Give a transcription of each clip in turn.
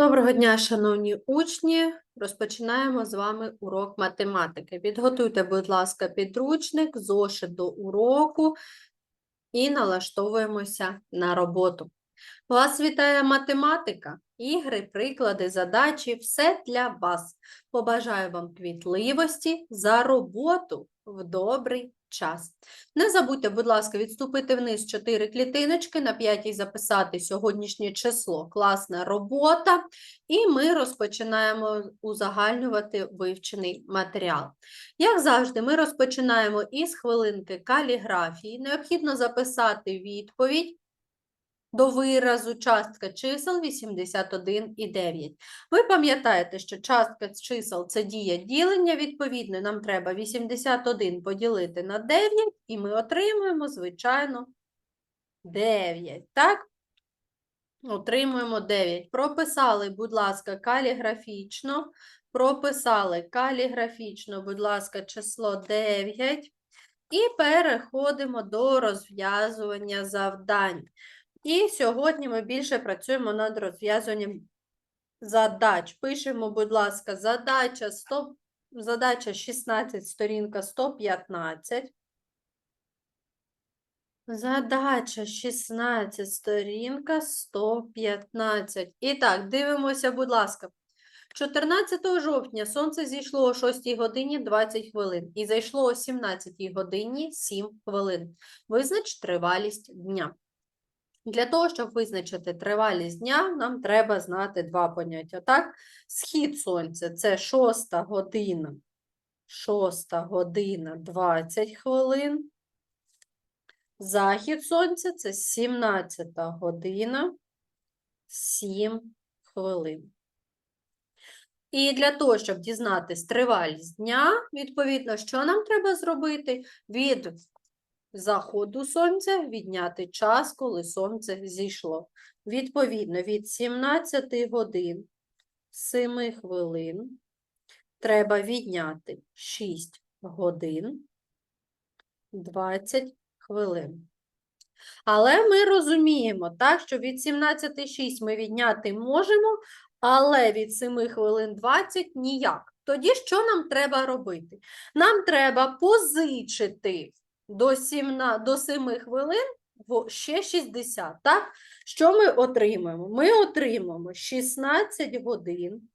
Доброго дня, шановні учні. Розпочинаємо з вами урок математики. Підготуйте, будь ласка, підручник, зошит до уроку і налаштовуємося на роботу. Вас вітає математика, ігри, приклади, задачі все для вас. Побажаю вам квітливості за роботу в добрий час. Не забудьте, будь ласка, відступити вниз 4 клітиночки, на п'ятій записати сьогоднішнє число. Класна робота. І ми розпочинаємо узагальнювати вивчений матеріал. Як завжди, ми розпочинаємо із хвилинки каліграфії. Необхідно записати відповідь до виразу частка чисел 81 і 9. Ви пам'ятаєте, що частка чисел це дія ділення, відповідно, нам треба 81 поділити на 9, і ми отримуємо, звичайно, 9. Так? Отримуємо 9. Прописали, будь ласка, каліграфічно. Прописали каліграфічно, будь ласка, число 9. І переходимо до розв'язування завдань. І сьогодні ми більше працюємо над розв'язуванням задач. Пишемо, будь ласка, задача 100, задача 16, сторінка 115. Задача 16, сторінка 115. І так, дивимося, будь ласка. 14 жовтня сонце зійшло о 6 годині 20 хвилин і зайшло о 17 годині 7 хвилин. Визнач тривалість дня. Для того, щоб визначити тривалість дня, нам треба знати два поняття. Так? Схід сонця це 6 година, 6 година 20 хвилин. Захід сонця це 17 година 7 хвилин. І для того, щоб дізнатись тривалість дня, відповідно, що нам треба зробити? Від заходу сонця відняти час, коли сонце зійшло. Відповідно, від 17 годин 7 хвилин треба відняти 6 годин 20 хвилин. Але ми розуміємо, так, що від 17,6 ми відняти можемо, але від 7 хвилин 20 ніяк. Тоді що нам треба робити? Нам треба позичити до 7, до 7 хвилин ще 60. Так? Що ми отримаємо? Ми отримаємо 16 годин.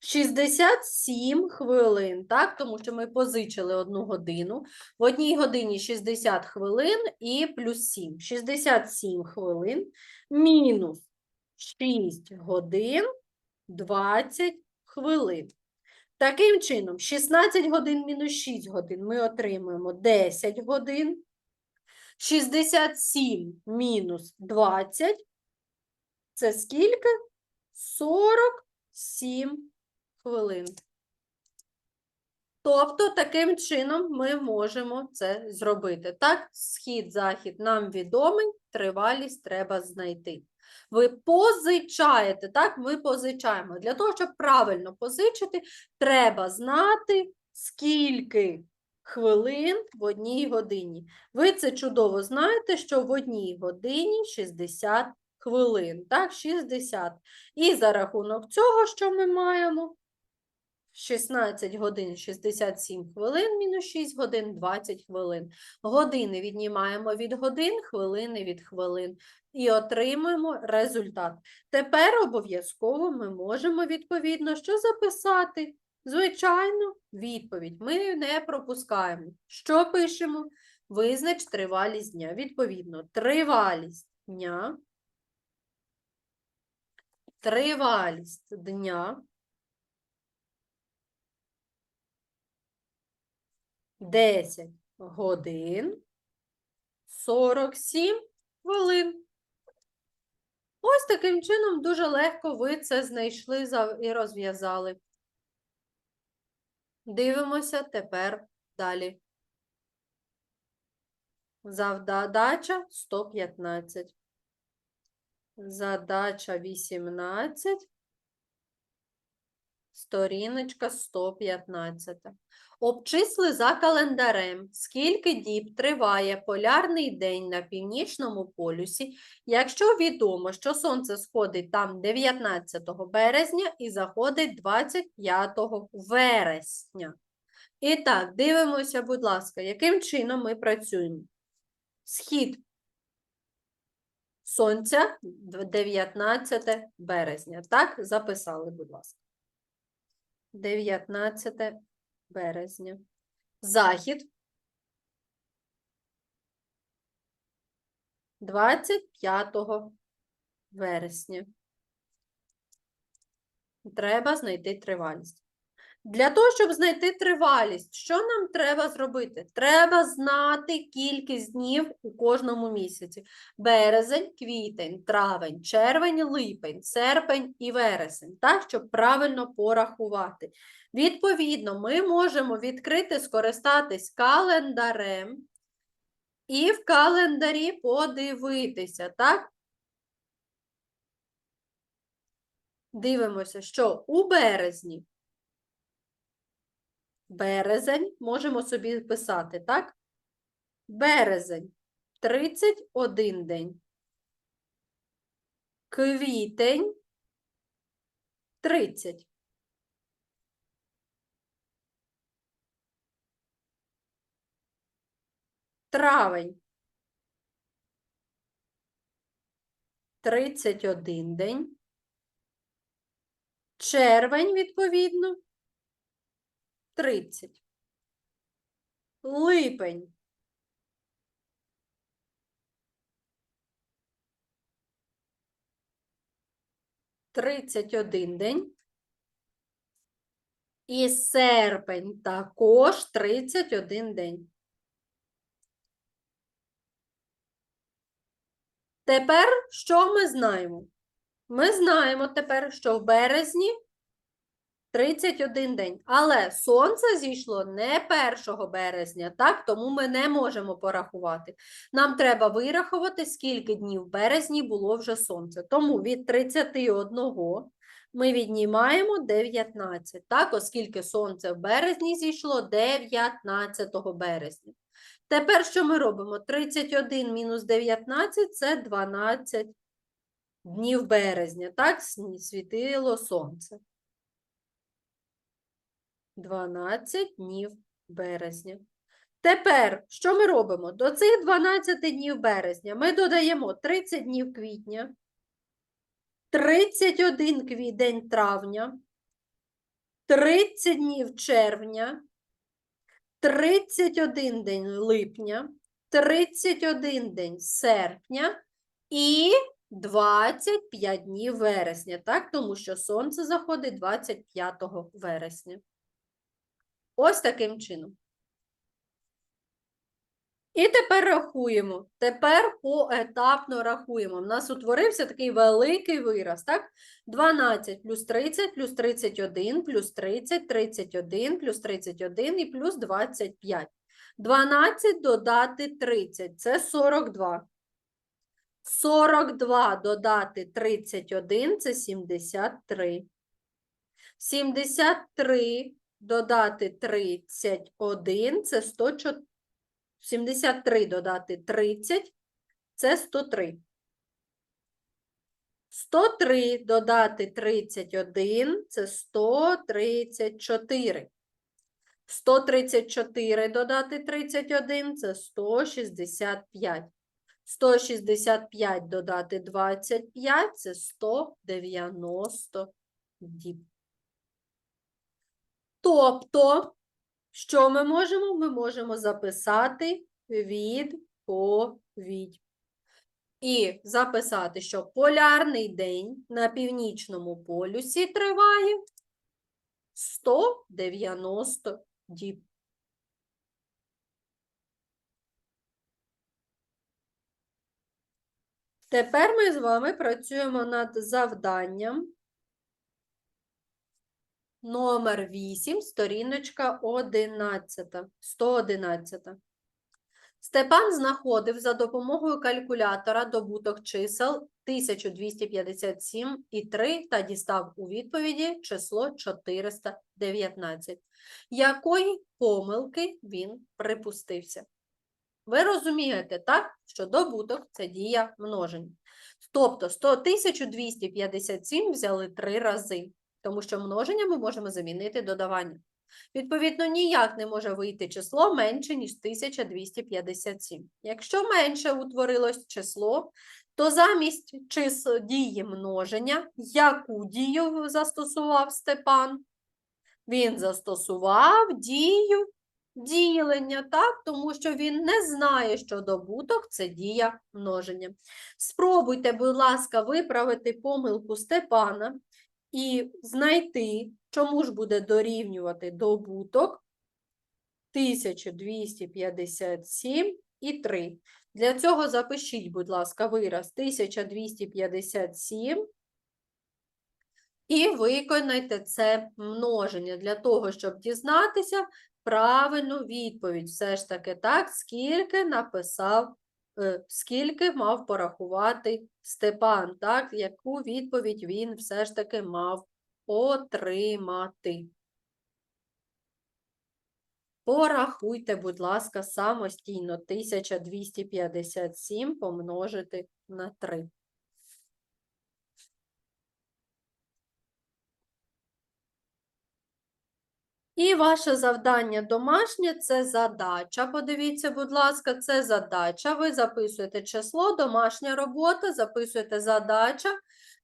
67 хвилин, так, тому що ми позичили одну годину. В одній годині 60 хвилин і плюс 7. 67 хвилин мінус 6 годин 20 хвилин. Таким чином, 16 годин мінус 6 годин ми отримуємо 10 годин. 67 мінус 20. Це скільки? 47 хвилин. Тобто, таким чином ми можемо це зробити. Так, схід, захід нам відомий, тривалість треба знайти. Ви позичаєте, так, ми позичаємо. Для того, щоб правильно позичити, треба знати, скільки хвилин в одній годині. Ви це чудово знаєте, що в одній годині 60 хвилин, так, 60. І за рахунок цього, що ми маємо? 16 годин 67 хвилин, мінус 6 годин 20 хвилин. Години віднімаємо від годин, хвилини від хвилин. І отримуємо результат. Тепер обов'язково ми можемо відповідно що записати. Звичайно, відповідь. Ми не пропускаємо. Що пишемо? Визнач тривалість дня. Відповідно, тривалість дня. Тривалість дня. 10 годин 47 хвилин. Ось таким чином дуже легко ви це знайшли і розв'язали. Дивимося тепер далі. Задача 115. Задача 18. Сторіночка 115. Обчисли за календарем, скільки діб триває полярний день на північному полюсі, якщо відомо, що сонце сходить там 19 березня і заходить 25 вересня. І так, дивимося, будь ласка, яким чином ми працюємо. Схід сонця 19 березня. Так, записали, будь ласка. 19 березня. Захід 25 вересня. Треба знайти тривалість. Для того, щоб знайти тривалість, що нам треба зробити? Треба знати кількість днів у кожному місяці. Березень, квітень, травень, червень, липень, серпень і вересень, так, щоб правильно порахувати. Відповідно, ми можемо відкрити, скористатись календарем і в календарі подивитися, так? Дивимося, що у березні Березень можемо собі писати, так? Березень 31 день. Квітень 30. Травень 31 день. Червень, відповідно, 30. Липень. Тридцять один день. І серпень також 31 день. Тепер що ми знаємо? Ми знаємо тепер, що в березні 31 день. Але сонце зійшло не 1 березня, так? Тому ми не можемо порахувати. Нам треба вирахувати, скільки днів в березні було вже сонце. Тому від 31 ми віднімаємо 19, так? Оскільки сонце в березні зійшло 19 березня. Тепер що ми робимо? 31 мінус 19 – це 12 днів березня, так? Світило сонце. 12 днів березня. Тепер, що ми робимо? До цих 12 днів березня ми додаємо 30 днів квітня, 31 кві- день травня, 30 днів червня, 31 день липня, 31 день серпня і 25 днів вересня, так? Тому що сонце заходить 25 вересня. Ось таким чином. І тепер рахуємо. Тепер поетапно рахуємо. У нас утворився такий великий вираз, так? 12 плюс 30 плюс 31 плюс 30, 31 плюс 31 і плюс 25. 12 додати 30 – це 42. 42 додати 31 – це 73. 73 додати 31 – це 104. 73 додати 30 – це 103. 103 додати 31 – це 134. 134 додати 31 – це 165. 165 додати 25 – це 190 діб. Тобто, що ми можемо? Ми можемо записати відповідь. І записати, що полярний день на північному полюсі триває 190 діб. Тепер ми з вами працюємо над завданням номер 8, сторіночка 11, 111. Степан знаходив за допомогою калькулятора добуток чисел 1257 і 3 та дістав у відповіді число 419. Якої помилки він припустився? Ви розумієте, так, що добуток це дія множення. Тобто 100 1257 взяли три рази, тому що множення ми можемо замінити додаванням. Відповідно, ніяк не може вийти число менше, ніж 1257. Якщо менше утворилось число, то замість чисел дії множення, яку дію застосував Степан? Він застосував дію ділення, так? Тому що він не знає, що добуток це дія множення. Спробуйте, будь ласка, виправити помилку Степана і знайти, чому ж буде дорівнювати добуток 1257 і 3. Для цього запишіть, будь ласка, вираз 1257 і виконайте це множення для того, щоб дізнатися правильну відповідь. Все ж таки, так, скільки написав, скільки мав порахувати Степан, так, яку відповідь він все ж таки мав отримати. Порахуйте, будь ласка, самостійно 1257 помножити на 3. І ваше завдання домашнє це задача. Подивіться, будь ласка, це задача. Ви записуєте число, домашня робота, записуєте задача,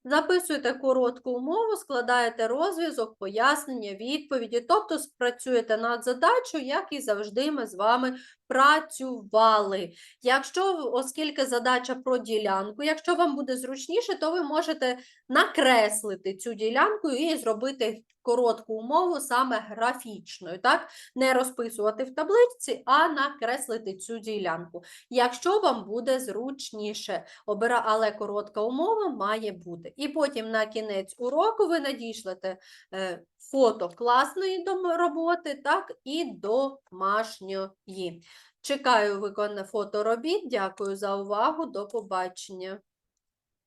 записуєте коротку умову, складаєте розв'язок, пояснення, відповіді, тобто спрацюєте над задачею, як і завжди ми з вами працювали. Якщо, оскільки задача про ділянку, якщо вам буде зручніше, то ви можете накреслити цю ділянку і зробити коротку умову саме графічною, так? Не розписувати в табличці, а накреслити цю ділянку. Якщо вам буде зручніше, але коротка умова має бути. І потім на кінець уроку ви надішлете е, фото класної роботи, так, і домашньої. Чекаю виконане фото робіт. Дякую за увагу. До побачення.